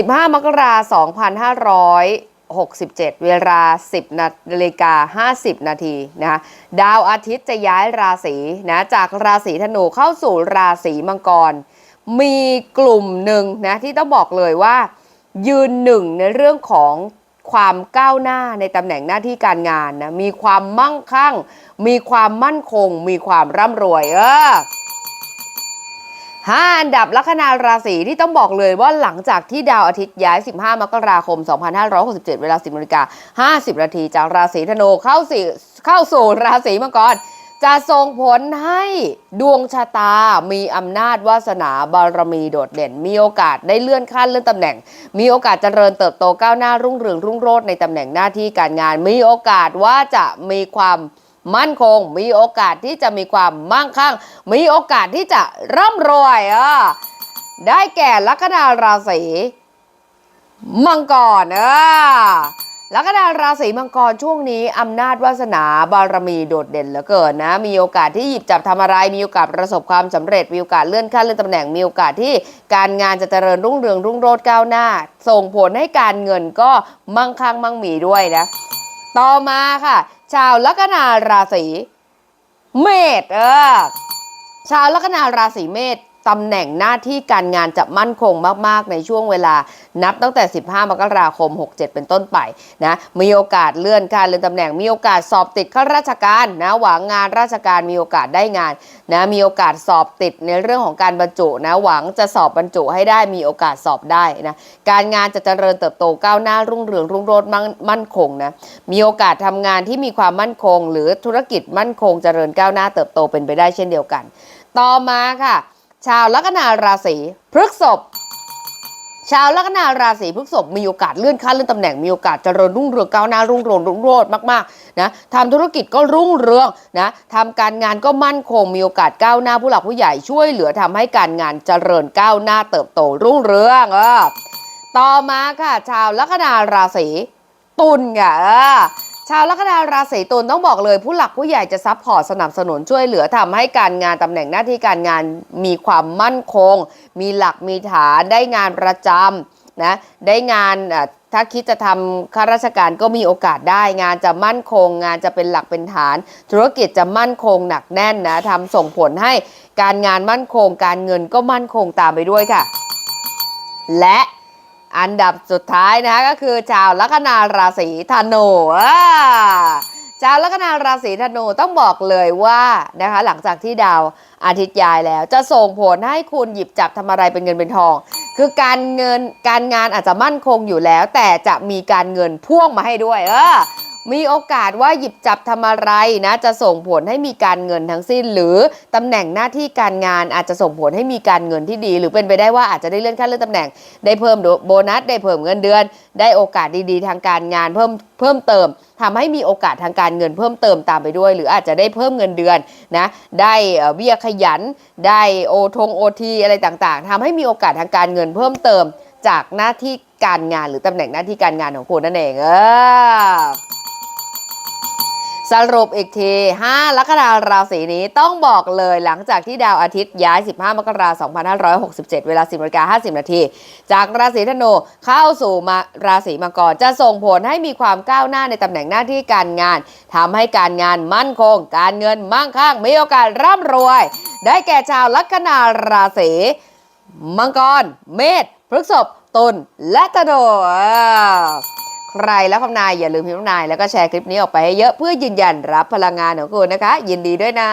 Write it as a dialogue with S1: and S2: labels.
S1: 15 มกราคม2567 เวลา 10 นาฬิกา 50 นาทีนะคะดาวอาทิตย์จะย้ายราศีนะจากราศีธนูเข้าสู่ราศีมังกร มีกลุ่มหนึ่งนะที่ต้องบอกเลยว่า ยืนหนึ่งในเรื่องของความก้าวหน้าในตำแหน่งหน้าที่การงานนะมีความมั่งคั่ง มีความมั่นคง มีความร่ำรวยเออ ห้าอันดับลัคนาราศีที่ต้องบอกเลยว่าหลังจากที่ดาวอาทิตย์ย้าย 15 มกราคม 2567 เวลา 10นาฬิกา50 นาทีจากราศีธนูเข้าสี่เข้าสู่ราศีมังกรจะส่งผลให้ดวงชะตามีอำนาจวาสนาบารมีโดดเด่น มีโอกาสได้เลื่อนขั้นเลื่อนตำแหน่ง มีโอกาสเจริญเติบโตก้าวหน้ารุ่งเรืองรุ่งโรจน์ในตำแหน่งหน้าที่การงาน มีโอกาสว่าจะมีความ มั่นคง มีโอกาสที่จะมีความมั่งคั่ง มีโอกาสที่จะร่ำรวยเออได้แก่ลัคนาราศีมังกรเออลัคนาราศีมังกรช่วงนี้อำนาจวาสนาบารมีโดดเด่นเหลือเกินนะ มีโอกาสที่หยิบจับทำอะไร มีโอกาสประสบความสำเร็จ มีโอกาสเลื่อนขั้นเลื่อนตำแหน่ง มีโอกาสที่การงานจะเจริญรุ่งเรืองรุ่งโรจน์ก้าวหน้า ส่งผลให้การเงินก็มั่งคั่งมั่งมีด้วยนะ ต่อมาค่ะ ชาวลัคนาราศีเมษเออชาวลัคนาราศีเมษ ตำแหน่งหน้าที่การงานจะมั่นคงมาก ๆ ในช่วงเวลานับตั้งแต่ 15 มกราคม 67 เป็นต้นไปนะมีโอกาสเลื่อนการเลื่อนตำแหน่งมีโอกาสสอบติดข้าราชการนะหวังงานราชการมีโอกาสได้งานนะมีโอกาสสอบติดในเรื่องของการบรรจุนะหวังจะสอบบรรจุให้ได้มีโอกาสสอบได้นะการงานจะเจริญเติบโตก้าวหน้ารุ่งเรืองรุ่งโรจน์มั่งมั่นคงนะมีโอกาสทำงานที่มีความมั่นคง หรือธุรกิจมั่นคงเจริญก้าวหน้าเติบโตเป็นไปได้เช่นเดียวกัน ต่อมาค่ะ ชาวลัคนาราศีพฤษภชาวลัคนาราศีพฤษภมีโอกาสเลื่อนขั้นเลื่อนตำแหน่งมีโอกาสเจริญรุ่งเรืองก้าวหน้ารุ่งโรจน์รุ่งโรจน์มากๆนะทำธุรกิจก็รุ่งเรืองนะทำการงานก็มั่นคง มีโอกาสก้าวหน้าผู้หลักผู้ใหญ่ช่วยเหลือทำให้การงานเจริญก้าวหน้าเติบโตรุ่งเรืองเออต่อมาค่ะ ชาวลัคนาราศีตุลค่ะเออ ชาวลัคนาราศีตุลต้องบอกเลย ผู้หลักผู้ใหญ่จะซัพพอร์ตสนับสนุนช่วยเหลือทำให้การงานตำแหน่งหน้าที่การงานมีความมั่นคง มีหลักมีฐานได้งานประจำนะได้งานถ้าคิดจะทำข้าราชการก็มีโอกาสได้ งานจะมั่นคง งานจะเป็นหลักเป็นฐาน ธุรกิจจะมั่นคงหนักแน่นนะทำส่งผลให้การงานมั่นคง การเงินก็มั่นคงตามไปด้วยค่ะ และ อันดับสุดท้ายนะคะก็คือชาวลัคนาราศีธนูชาวลัคนาราศีธนูต้องบอกเลยว่านะคะ หลังจากที่ดาวอาทิตย์ย้ายแล้วจะส่งผลให้คุณหยิบจับทำอะไรเป็นเงินเป็นทอง คือการเงินการงานอาจจะมั่นคงอยู่แล้ว แต่จะมีการเงินพ่วงมาให้ด้วย เออ มีโอกาสว่าหยิบจับทำอะไรนะจะส่งผลให้มีการเงินทั้งสิ้น หรือตำแหน่งหน้าที่การงานอาจจะส่งผลให้มีการเงินที่ดี หรือเป็นไปได้ว่าอาจจะได้เลื่อนขั้นเลื่อนตำแหน่ง ได้เพิ่มโบนัสได้เพิ่มเงินเดือน ได้โอกาสดีๆ ทางการงานเพิ่มเพิ่มเติมทำให้มีโอกาสทางการเงินเพิ่มเติมตามไปด้วย หรืออาจจะได้เพิ่มเงินเดือนนะได้เบี้ยขยัน ได้โอทงโอทีอะไรต่างๆทำให้มีโอกาสทางการเงินเพิ่มเติมจากหน้าที่การงานหรือตำแหน่งหน้าที่การงานของคุณนั่นเองเออ สรุปอีกที 5 ลัคนาราศีนี้ต้องบอกเลยหลังจากที่ดาวอาทิตย์ย้าย 15 มกราคม 2567 เวลา 10นาฬิกา50 นาที จากราศีธนูเข้าสู่มาราศีมังกร จะส่งผลให้มีความก้าวหน้าในตำแหน่งหน้าที่การงานทำให้การงานมั่นคง การเงินมั่งคั่งมีโอกาสร่ำรวย ได้แก่ชาวลัคนาราศีมังกร เมษพฤษภตุลและธนู ใครแล้วคำนายอย่าลืมพิมพ์คำนายแล้วก็แชร์คลิปนี้ออกไปให้เยอะเพื่อยืนยันรับพลังงานของคุณนะคะ ยินดีด้วยนะ